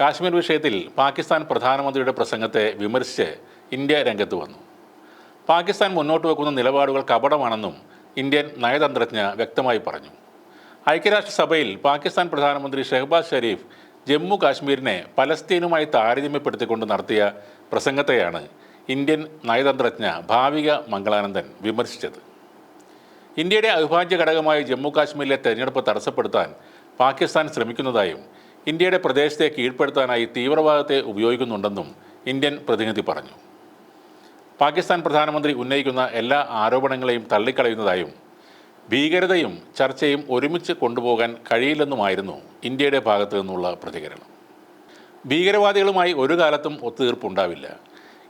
കാശ്മീർ വിഷയത്തിൽ പാകിസ്ഥാൻ പ്രധാനമന്ത്രിയുടെ പ്രസംഗത്തെ വിമർശിച്ച് ഇന്ത്യ രംഗത്ത് വന്നു. പാകിസ്ഥാൻ മുന്നോട്ട് വെക്കുന്ന നിലപാടുകൾ കപടമാണെന്നും ഇന്ത്യൻ നയതന്ത്രജ്ഞ വ്യക്തമായി പറഞ്ഞു. ഐക്യരാഷ്ട്രസഭയിൽ പാകിസ്ഥാൻ പ്രധാനമന്ത്രി ഷെഹബാസ് ഷെരീഫ് ജമ്മു കാശ്മീരിനെ പലസ്തീനുമായി താരതമ്യപ്പെടുത്തിക്കൊണ്ട് നടത്തിയ പ്രസംഗത്തെയാണ് ഇന്ത്യൻ നയതന്ത്രജ്ഞ ഭാവിക മംഗളാനന്ദൻ വിമർശിച്ചത്. ഇന്ത്യയുടെ അവിഭാജ്യ ഘടകമായ ജമ്മു കാശ്മീരിലെ തെരഞ്ഞെടുപ്പ് തടസ്സപ്പെടുത്താൻ പാകിസ്ഥാൻ ശ്രമിക്കുന്നതായും ഇന്ത്യയുടെ പ്രദേശത്തെ കീഴ്പ്പെടുത്താനായി തീവ്രവാദത്തെ ഉപയോഗിക്കുന്നുണ്ടെന്നും ഇന്ത്യൻ പ്രതിനിധി പറഞ്ഞു. പാകിസ്ഥാൻ പ്രധാനമന്ത്രി ഉന്നയിക്കുന്ന എല്ലാ ആരോപണങ്ങളെയും തള്ളിക്കളയുന്നതായും ഭീകരതയും ചർച്ചയും ഒരുമിച്ച് കൊണ്ടുപോകാൻ കഴിയില്ലെന്നുമായിരുന്നു ഇന്ത്യയുടെ ഭാഗത്തു നിന്നുള്ള പ്രതികരണം. ഭീകരവാദികളുമായി ഒരു കാലത്തും ഒത്തുതീർപ്പുണ്ടാവില്ല.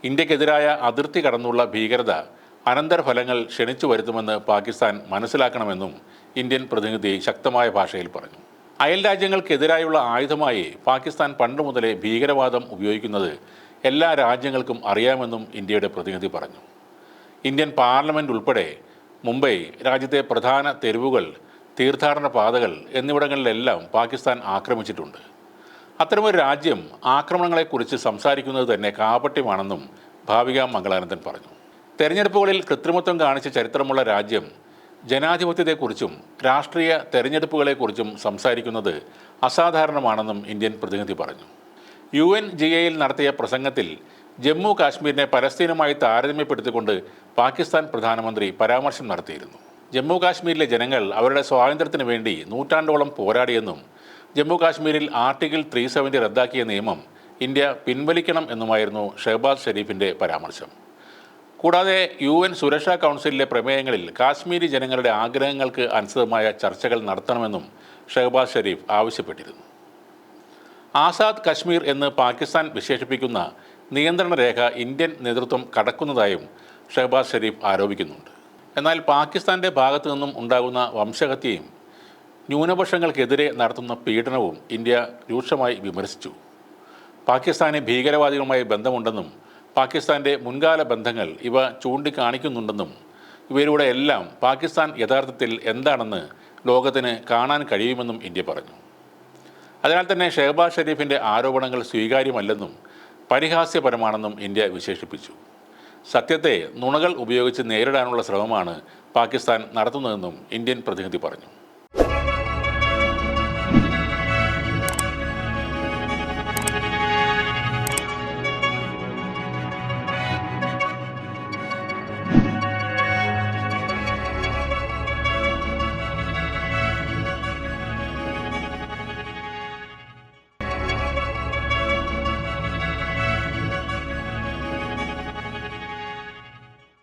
ഇന്ത്യക്കെതിരായ അതിർത്തി കടന്നുള്ള ഭീകരത അനന്തരഫലങ്ങൾ ക്ഷണിച്ചു വരുത്തുമെന്ന് പാകിസ്ഥാൻ മനസ്സിലാക്കണമെന്നും ഇന്ത്യൻ പ്രതിനിധി ശക്തമായ ഭാഷയിൽ പറഞ്ഞു. അയൽ രാജ്യങ്ങൾക്കെതിരായുള്ള ആയുധമായി പാകിസ്ഥാൻ പണ്ട് മുതലേ ഭീകരവാദം ഉപയോഗിക്കുന്നത് എല്ലാ രാജ്യങ്ങൾക്കും അറിയാമെന്നും ഇന്ത്യയുടെ പ്രതിനിധി പറഞ്ഞു. ഇന്ത്യൻ പാർലമെന്റ് ഉൾപ്പെടെ മുംബൈ രാജ്യത്തെ പ്രധാന തെരുവുകൾ തീർത്ഥാടന പാതകൾ എന്നിവിടങ്ങളിലെല്ലാം പാകിസ്ഥാൻ ആക്രമിച്ചിട്ടുണ്ട്. അത്തരമൊരു രാജ്യം ആക്രമണങ്ങളെക്കുറിച്ച് സംസാരിക്കുന്നത് തന്നെ കാപട്യമാണെന്നും ഭാവിക മംഗളാനന്ദൻ പറഞ്ഞു. തെരഞ്ഞെടുപ്പുകളിൽ കൃത്രിമത്വം കാണിച്ച ചരിത്രമുള്ള രാജ്യം ജനാധിപത്യത്തെക്കുറിച്ചും രാഷ്ട്രീയ തെരഞ്ഞെടുപ്പുകളെക്കുറിച്ചും സംസാരിക്കുന്നത് അസാധാരണമാണെന്നും ഇന്ത്യൻ പ്രതിനിധി പറഞ്ഞു. യു എൻ ജി എയിൽ നടത്തിയ പ്രസംഗത്തിൽ ജമ്മു കാശ്മീരിനെ പലസ്തീനുമായി താരതമ്യപ്പെടുത്തിക്കൊണ്ട് പാകിസ്ഥാൻ പ്രധാനമന്ത്രി പരാമർശം നടത്തിയിരുന്നു. ജമ്മു കാശ്മീരിലെ ജനങ്ങൾ അവരുടെ സ്വാതന്ത്ര്യത്തിന് വേണ്ടി നൂറ്റാണ്ടോളം പോരാടിയെന്നും ജമ്മു കാശ്മീരിൽ ആർട്ടിക്കിൾ ത്രീ സെവന്റി റദ്ദാക്കിയ നിയമം ഇന്ത്യ പിൻവലിക്കണം എന്നുമായിരുന്നു ഷെഹബാസ് ഷെരീഫിന്റെ പരാമർശം. കൂടാതെ യു എൻ സുരക്ഷാ കൗൺസിലിലെ പ്രമേയങ്ങളിൽ കാശ്മീരി ജനങ്ങളുടെ ആഗ്രഹങ്ങൾക്ക് അനുസൃതമായ ചർച്ചകൾ നടത്തണമെന്നും ഷഹബാസ് ഷെരീഫ് ആവശ്യപ്പെട്ടിരുന്നു. ആസാദ് കശ്മീർ എന്ന് പാകിസ്ഥാൻ വിശേഷിപ്പിക്കുന്ന നിയന്ത്രണ രേഖ ഇന്ത്യൻ നേതൃത്വം കടക്കുന്നതായും ഷഹബാസ് ഷെരീഫ് ആരോപിക്കുന്നുണ്ട്. എന്നാൽ പാകിസ്ഥാന്റെ ഭാഗത്തു നിന്നും ഉണ്ടാകുന്ന വംശഹത്യയും ന്യൂനപക്ഷങ്ങൾക്കെതിരെ നടത്തുന്ന പീഡനവും ഇന്ത്യ രൂക്ഷമായി വിമർശിച്ചു. പാകിസ്ഥാന് ഭീകരവാദികളുമായി ബന്ധമുണ്ടെന്നും പാകിസ്ഥാന്റെ മുൻകാല ബന്ധങ്ങൾ ഇവ ചൂണ്ടിക്കാണിക്കുന്നുണ്ടെന്നും ഇവയിലൂടെ എല്ലാം പാകിസ്ഥാൻ യഥാർത്ഥത്തിൽ എന്താണെന്ന് ലോകത്തിന് കാണാൻ കഴിയുമെന്നും ഇന്ത്യ പറഞ്ഞു. അതിനാൽ തന്നെ ഷെഹബാസ് ഷെരീഫിന്റെ ആരോപണങ്ങൾ സ്വീകാര്യമല്ലെന്നും പരിഹാസ്യപരമാണെന്നും ഇന്ത്യ വിശേഷിപ്പിച്ചു. സത്യത്തെ നുണകൾ ഉപയോഗിച്ച് നേരിടാനുള്ള ശ്രമമാണ് പാകിസ്ഥാൻ നടത്തുന്നതെന്നും ഇന്ത്യൻ പ്രതിനിധി പറഞ്ഞു.